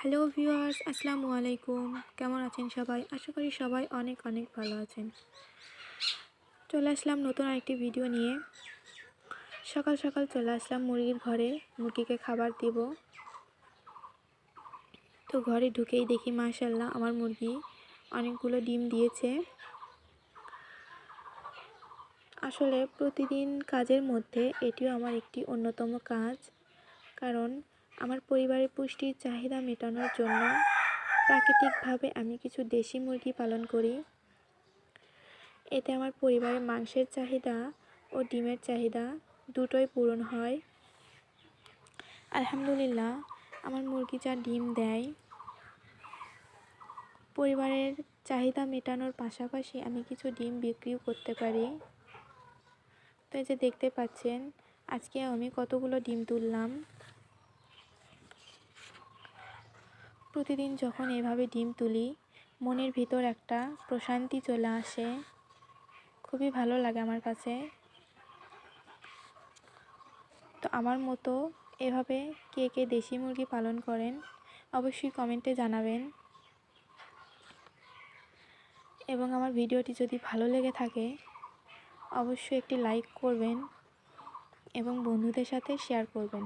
Hello viewers, আসসালামু আলাইকুম। কেমন আছেন সবাই? আশা করি সবাই অনেক অনেক ভালো আছেন। চলে আসলাম নতুন আরেকটি ভিডিও নিয়ে। সকাল সকাল চলে আসলাম মুরগির ঘরে। মুরগিকে খাবার দিব। তো ঘরে ঢুকেই দেখি মাশাল্লাহ আমার মুরগি অনেকগুলো ডিম দিয়েছে। আসলে প্রতিদিন কাজের মধ্যে এটিও আমার একটি অন্যতম কাজ। কারণ আমার পরিবারের পুষ্টির চাহিদা মেটানোর জন্য প্রাকৃতিকভাবে আমি কিছু দেশি মুরগি পালন করি। এতে আমার পরিবারের মাংসের চাহিদা ও ডিমের চাহিদা দুটোই পূরণ হয়। আলহামদুলিল্লাহ, আমার মুরগি যা ডিম দেয়, পরিবারের চাহিদা মেটানোর পাশাপাশি আমি কিছু ডিম বিক্রিও করতে পারি। তো এই যে দেখতে পাচ্ছেন, আজকে আমি কতগুলো ডিম তুললাম। প্রতিদিন যখন এভাবে ডিম তুলি, মনের ভিতর একটা প্রশান্তি চলে আসে। খুবই ভালো লাগে আমার কাছে। তো আমার মতো এভাবে কে কে দেশি মুরগি পালন করেন, অবশ্যই কমেন্টে জানাবেন। এবং আমার ভিডিওটি যদি ভালো লেগে থাকে, অবশ্যই একটি লাইক করবেন এবং বন্ধুদের সাথে শেয়ার করবেন।